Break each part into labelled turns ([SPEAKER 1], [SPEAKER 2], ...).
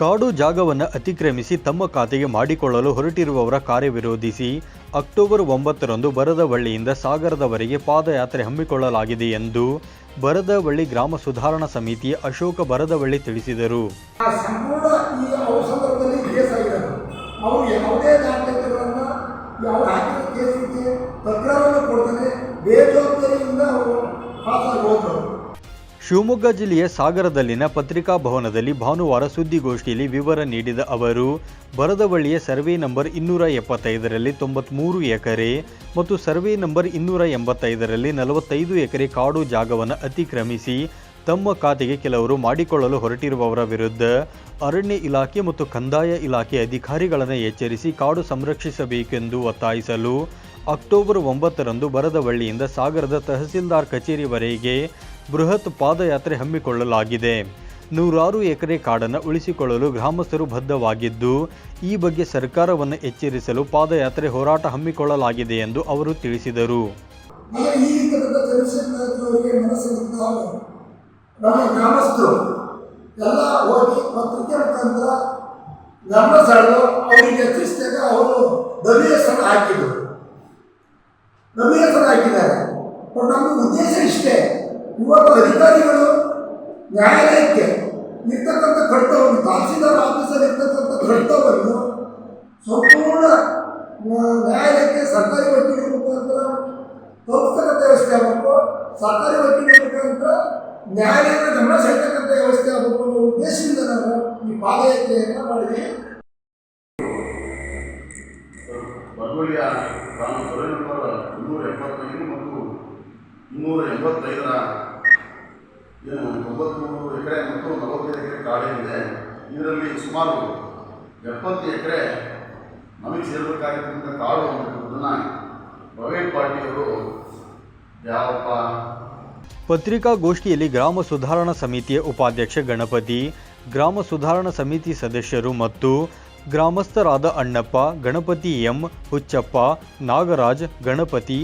[SPEAKER 1] ಕಾಡು ಜಾಗವನ್ನು ಅತಿಕ್ರಮಿಸಿ ತಮ್ಮ ಖಾತೆಗೆ ಮಾಡಿಕೊಳ್ಳಲು ಹೊರಟಿರುವವರ ಕಾರ್ಯವಿರೋಧಿಸಿ ಅಕ್ಟೋಬರ್ ಒಂಬತ್ತರಂದು ಬರದವಳ್ಳಿಯಿಂದ ಸಾಗರದವರೆಗೆ ಪಾದಯಾತ್ರೆ ಹಮ್ಮಿಕೊಳ್ಳಲಾಗಿದೆ ಎಂದು ಬರದವಳ್ಳಿ ಗ್ರಾಮ ಸುಧಾರಣಾ ಸಮಿತಿಯ ಅಶೋಕ ಬರದವಳ್ಳಿ ತಿಳಿಸಿದರು.
[SPEAKER 2] ಯಾವುದೇ
[SPEAKER 1] ಶಿವಮೊಗ್ಗ ಜಿಲ್ಲೆಯ ಸಾಗರದಲ್ಲಿನ ಪತ್ರಿಕಾ ಭವನದಲ್ಲಿ ಭಾನುವಾರ ಸುದ್ದಿಗೋಷ್ಠಿಯಲ್ಲಿ ವಿವರ ನೀಡಿದ ಅವರು, ಬರದವಳ್ಳಿಯ ಸರ್ವೆ ನಂಬರ್ ಇನ್ನೂರ ಎಪ್ಪತ್ತೈದರಲ್ಲಿ ತೊಂಬತ್ಮೂರು ಎಕರೆ ಮತ್ತು ಸರ್ವೆ ನಂಬರ್ ಇನ್ನೂರ ಎಂಬತ್ತೈದರಲ್ಲಿ ನಲವತ್ತೈದು ಎಕರೆ ಕಾಡು ಜಾಗವನ್ನು ಅತಿಕ್ರಮಿಸಿ ತಮ್ಮ ಖಾತೆಗೆ ಕೆಲವರು ಮಾಡಿಕೊಳ್ಳಲು ಹೊರಟಿರುವವರ ವಿರುದ್ಧ ಅರಣ್ಯ ಇಲಾಖೆ ಮತ್ತು ಕಂದಾಯ ಇಲಾಖೆ ಅಧಿಕಾರಿಗಳನ್ನು ಎಚ್ಚರಿಸಿ ಕಾಡು ಸಂರಕ್ಷಿಸಬೇಕೆಂದು ಒತ್ತಾಯಿಸಲು ಅಕ್ಟೋಬರ್ ಒಂಬತ್ತರಂದು ಬರದವಳ್ಳಿಯಿಂದ ಸಾಗರದ ತಹಸೀಲ್ದಾರ್ ಕಚೇರಿವರೆಗೆ ಬೃಹತ್ ಪಾದಯಾತ್ರೆ ಹಮ್ಮಿಕೊಳ್ಳಲಾಗಿದೆ. ನೂರಾರು ಎಕರೆ ಕಾಡನ್ನು ಉಳಿಸಿಕೊಳ್ಳಲು ಗ್ರಾಮಸ್ಥರು ಬದ್ಧವಾಗಿದ್ದು, ಈ ಬಗ್ಗೆ ಸರ್ಕಾರವನ್ನು ಎಚ್ಚರಿಸಲು ಪಾದಯಾತ್ರೆ ಹೋರಾಟ ಹಮ್ಮಿಕೊಳ್ಳಲಾಗಿದೆ ಎಂದು ಅವರು ತಿಳಿಸಿದರು.
[SPEAKER 2] ನಮ್ಮ ಇಷ್ಟೇ. ಇವತ್ತು ಅಧಿಕಾರಿಗಳು ನ್ಯಾಯಾಲಯಕ್ಕೆ ಇರ್ತಕ್ಕಂಥ ಕರ್ತವ್ಯ ತಹಸೀಲ್ದಾರ್ ಆಫೀಸಲ್ಲಿ ಇರ್ತಕ್ಕಂಥ ಕರ್ತವ್ಯವನ್ನು ಸಂಪೂರ್ಣ ನ್ಯಾಯಾಲಯಕ್ಕೆ ಸರ್ಕಾರಿ ವಕೀಲರ ಮುಖಾಂತರ ತೋರಿಸ್ತಕ್ಕಂಥ ವ್ಯವಸ್ಥೆ ಆಗಬೇಕು. ಸರ್ಕಾರಿ ವಕೀಲರ ಮುಖಾಂತರ ನ್ಯಾಯಾಲಯದ ಗಮನ ಸೆಳೆತಕ್ಕಂಥ ವ್ಯವಸ್ಥೆ ಆಗಬೇಕು ಅನ್ನೋ ಉದ್ದೇಶದಿಂದ ನಾನು ಈ ಪಾದಯಾತ್ರೆಯನ್ನು
[SPEAKER 3] ಮಾಡಿದೆ. ಸರ್ವೆ ನಂಬರ್ ಇನ್ನೂರ ಎಪ್ಪತ್ತೈದು ಮತ್ತು ಇನ್ನೂರ ಎಂಬತ್ತೈದರ ಏನು ತೊಂಬತ್ತ್ಮೂರು ಎಕರೆ ಮತ್ತು ನಲವತ್ತೈದು ಎಕರೆ ಕಾಡೇನಿದೆ ಇದರಲ್ಲಿ ಸುಮಾರು ಎಪ್ಪತ್ತು ಎಕರೆ ನಮಗೆ ಸೇರಬೇಕಾಗಿರ್ತಕ್ಕಂಥ ಕಾಡು ಅನ್ನೋದನ್ನು ಪ್ರವೀಣ್ ಪಾರ್ಟಿಯವರು ಯಾವಪ್ಪ
[SPEAKER 1] ಪತ್ರಿಕಾಗೋಷ್ಠಿಯಲ್ಲಿ ಗ್ರಾಮ ಸುಧಾರಣಾ ಸಮಿತಿಯ ಉಪಾಧ್ಯಕ್ಷ ಗಣಪತಿ, ಗ್ರಾಮ ಸುಧಾರಣಾ ಸಮಿತಿ ಸದಸ್ಯರು ಮತ್ತು ಗ್ರಾಮಸ್ಥರಾದ ಅಣ್ಣಪ್ಪ, ಗಣಪತಿ ಎಂ, ಹುಚ್ಚಪ್ಪ, ನಾಗರಾಜ್, ಗಣಪತಿ,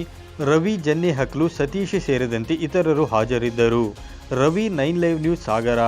[SPEAKER 1] ರವಿ ಜನ್ನೆಹಕ್ಲು, ಸತೀಶ್ ಸೇರಿದಂತೆ ಇತರರು ಹಾಜರಿದ್ದರು. Ravi nine live news Sagara.